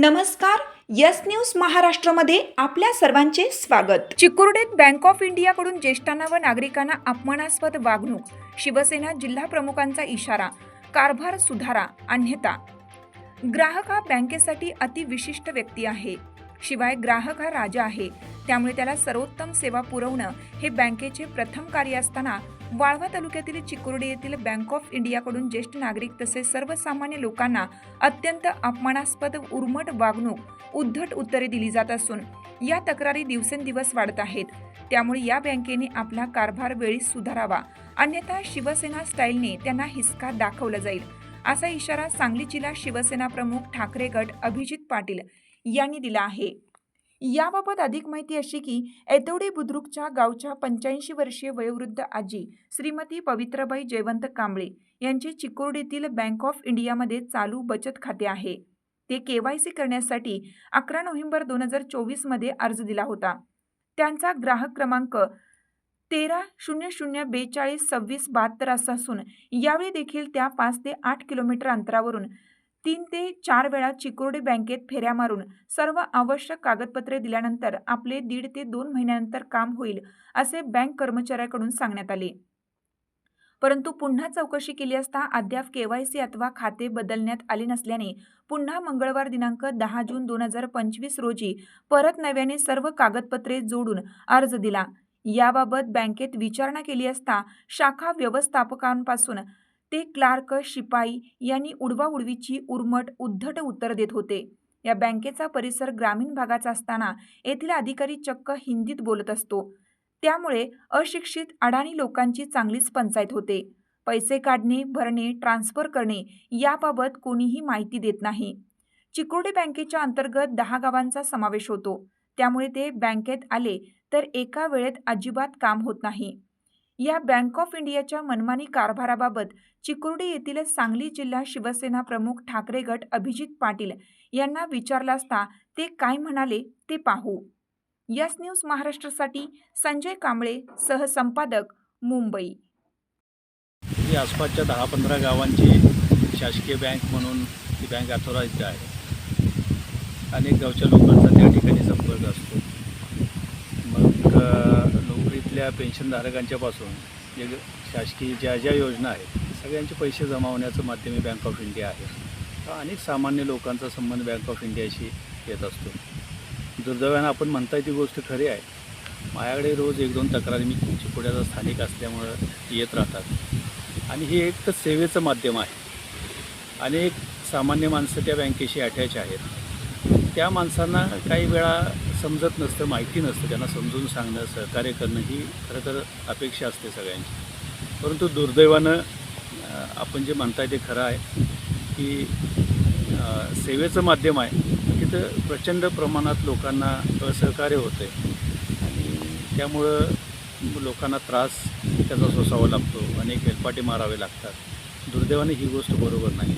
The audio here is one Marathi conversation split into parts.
नमस्कार यस न्यूज महाराष्ट्रामध्ये आपल्या सर्वांचे स्वागत. चिकुर्डीत बँक ऑफ इंडियाकडून ज्येष्ठांना व नागरिकांना अपमानास्पद वागणूक शिवसेना जिल्हा प्रमुखांचा इशारा कारभार सुधारा अन्यथा. ग्राहक हा बँकेसाठी अतिविशिष्ट व्यक्ती आहे. शिवाय ग्राहक हा राजा आहे. त्यामुळे त्याला सर्वोत्तम सेवा पुरवणं हे बँकेचे प्रथम कार्य असताना वाळवा तालुक्यातील चिकुर्डी येथील बँक ऑफ इंडियाकडून ज्येष्ठ नागरिक तसेच सर्वसामान्य लोकांना अत्यंत अपमानास्पद उर्मट वागणूक उद्धट उत्तरे दिली जात असून या तक्रारी दिवसेंदिवस वाढत आहेत. त्यामुळे या बँकेने आपला कारभार वेळी सुधारावा. अन्यथा शिवसेना स्टाईलने त्यांना हिसका दाखवला जाईल. असा इशारा सांगली जिल्हा शिवसेना प्रमुख ठाकरे गट अभिजित पाटील यांनी दिला आहे. याबाबत अधिक माहिती अशी की ऐतवडे बुद्रुकच्या गावच्या पंच्याऐंशी वर्षीय वयोवृद्ध आजी श्रीमती पवित्रबाई जयवंत कांबळे यांचे चिकोर्डीतील बँक ऑफ इंडियामध्ये चालू बचत खाते आहे. ते के वाय सी करण्यासाठी अकरा नोव्हेंबर दोन हजार चोवीसमध्ये अर्ज दिला होता. त्यांचा ग्राहक क्रमांक तेरा शून्य शून्य बेचाळीस सव्वीस बहात्तर असा असून यावेळी देखील त्या पाच ते आठ किलोमीटर अंतरावरून तीन ते चार वेळा चिकोर्डी बँकेत फेऱ्या मारून सर्व आवश्यक कागदपत्रे दिल्यानंतर आपले दीड ते दोन महिन्यानंतर काम होईल असे बँक कर्मचाऱ्याकडून सांगण्यात आले. परंतु पुन्हा चौकशी केली असता अद्याप केवायसी अथवा खाते बदलण्यात आले नसल्याने पुन्हा मंगळवार दिनांक दहा जून दोन हजार पंचवीस रोजी परत नव्याने सर्व कागदपत्रे जोडून अर्ज दिला. याबाबत बँकेत विचारणा केली असता शाखा व्यवस्थापकांपासून ते क्लार्क शिपाई यांनी उडवाउडवीची उर्मट उद्धट उत्तर देत होते. या बँकेचा परिसर ग्रामीण भागाचा असताना येथील अधिकारी चक्क हिंदीत बोलत असतो. त्यामुळे अशिक्षित अडाणी लोकांची चांगलीच पंचायत होते. पैसे काढणे भरणे ट्रान्स्फर करणे याबाबत कोणीही माहिती देत नाही. चिकोडी बँकेच्या अंतर्गत दहा गावांचा समावेश होतो. त्यामुळे ते बँकेत आले तर एका वेळेत अजिबात काम होत नाही. या बँक ऑफ इंडियाच्या मनमानी कारभाराबाबत चिकुर्डी येथील सांगली जिल्हा शिवसेना प्रमुख ठाकरे गट अभिजित पाटील यांना विचारलं असता ते काय म्हणाले ते पाहू. यस न्यूज महाराष्ट्रासाठी संजय कांबळे सहसंपादक मुंबई. आसपासच्या दहा पंधरा गावांची शासकीय बँक म्हणून ती बँक अथॉराईज्ड आहे. अनेक गावच्या लोकांचा त्या ठिकाणी संपर्क असतो. मग आपल्या पेन्शनधारकांच्यापासून जे शासकीय ज्या ज्या योजना आहेत सगळ्यांचे पैसे जमावण्याचं माध्यम हे बँक ऑफ इंडिया आहे. तर अनेक सामान्य लोकांचा संबंध बँक ऑफ इंडियाशी येत असतो. दुर्दैवानं आपण म्हणताय ती गोष्ट खरी आहे. माझ्याकडे रोज एक दोन तक्रारी मी चिकोड्याचा स्थानिक असल्यामुळं येत राहतात. आणि हे एक तर सेवेचं माध्यम आहे. अनेक सामान्य माणसं त्या बँकेशी अटॅच आहेत. त्या माणसांना काही वेळा समजत नसतं माहिती नसतं. त्यांना समजून सांगणं सहकार्य करणं ही खरं तर अपेक्षा असते सगळ्यांची. परंतु दुर्दैवानं आपण जे म्हणताय ते खरं आहे की सेवेचं माध्यम आहे. तिथं प्रचंड प्रमाणात लोकांना असहकार्य होतं आहे आणि त्यामुळं लोकांना त्रास त्याचा सोसावा लागतो. अनेक हेलपाटे मारावे लागतात. दुर्दैवाने ही गोष्ट बरोबर नाही.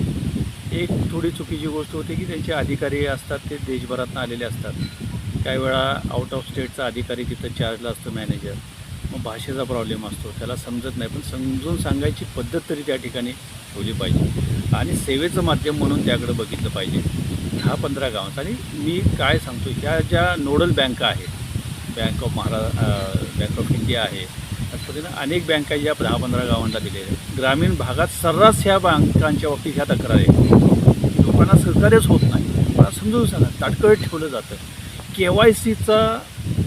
एक थोडी चुकीची गोष्ट होती की त्यांचे अधिकारी असतात ते देशभरातून आलेले असतात. काही वेळा आउट ऑफ स्टेटचा अधिकारी तिथं चार्जला असतो मॅनेजर मग भाषेचा प्रॉब्लेम असतो. त्याला समजत नाही. पण समजून सांगायची पद्धत तरी त्या ठिकाणी ठेवली पाहिजे. आणि सेवेचं माध्यम म्हणून त्याकडे बघितलं पाहिजे. दहा पंधरा गावात आणि मी काय सांगतो ह्या ज्या नोडल बँका आहेत बँक ऑफ महारा बँक ऑफ इंडिया आहे पद्धतीनं अनेक बँका या दहा पंधरा गावांना दिलेल्या आहेत. ग्रामीण भागात सर्रास ह्या बँकांच्या बाबतीत ह्या तक्रारी आहेत. लोकांना सहकार्यच होत नाही. मला समजून सांगा ताटकळत ठेवलं जातं. के वाय सीचा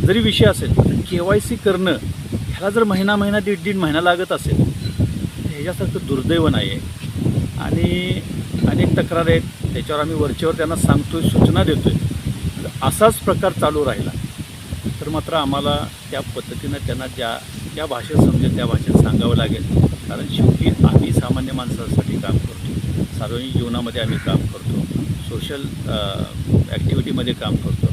जरी विषय असेल तर के वाय सी करणं ह्याला जर महिना महिना दीड दीड महिना लागत असेल तर ह्याच्यासारखं दुर्दैव नाही आहे आणि अनेक तक्रार आहेत. त्याच्यावर आम्ही वरच्यावर त्यांना सांगतोय सूचना देतोय. आहे असाच प्रकार चालू राहिला. तर मात्र आम्हाला त्या पद्धतीनं त्यांना ज्या ज्या भाषेत समजेल त्या भाषेत सांगावं लागेल. कारण शेवटी आम्ही सामान्य माणसांसाठी काम करतो. सार्वजनिक जीवनामध्ये आम्ही काम करतो. सोशल ॲक्टिव्हिटीमध्ये काम करतो.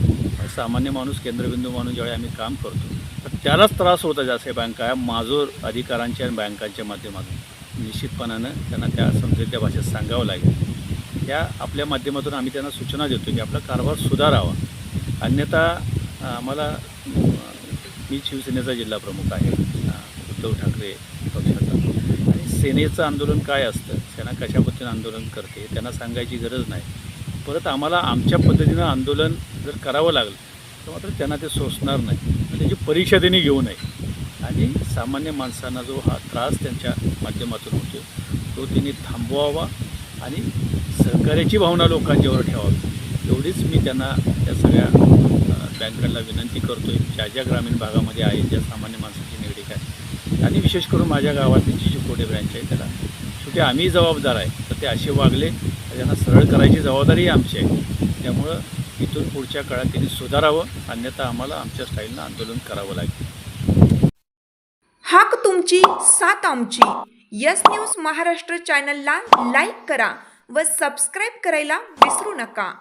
सामान्य माणूस केंद्रबिंदू माणूस ज्यावेळी आम्ही काम करतो तर त्यालाच त्रास होता जास्त बँका या माजोर अधिकारांच्या आणि बँकांच्या माध्यमातून. निश्चितपणानं त्यांना त्या समजेल त्या भाषेत सांगावं लागेल. या आपल्या माध्यमातून आम्ही त्यांना सूचना देतो की आपला कारभार सुधारावा. अन्यथा आम्हाला मी शिवसेनेचा जिल्हा प्रमुख आहे. उद्धव ठाकरे पक्षाचा. आणि सेनेचं आंदोलन काय असतं? सेना कशा पद्धतीनं आंदोलन करते? त्यांना सांगायची गरज नाही. परत आम्हाला आमच्या पद्धतीनं आंदोलन जर करावं लागलं तर मात्र त्यांना ते सोसणार नाही. त्याची परीक्षा त्यांनी घेऊ नये. आणि सामान्य माणसांना जो हा त्रास त्यांच्या माध्यमातून होतो तो त्यांनी थांबवावा आणि सहकार्याची भावना लोकांच्यावर ठेवावी. एवढीच मी त्यांना त्या सगळ्या बँकांना विनंती करतो आहे ज्या ज्या ग्रामीण भागामध्ये आहे ज्या सामान्य माणसाची निगडीक आहे आणि विशेष करून माझ्या गावातली जी चिकोटे ब्रँच आहे त्याला. शेवटी आम्ही जबाबदार आहे तर ते असे वागले त्यांना सरळ करायची जबाबदारी आमची आहे. त्यामुळं इथून पुढच्या काळात त्यांनी सुधारावं अन्यथा आम्हाला आमच्या स्टाईलनं आंदोलन करावं लागेल. हाक तुमची साथ आमची. यस न्यूज महाराष्ट्र चॅनलला लाईक करा व सबस्क्राईब करायला विसरू नका.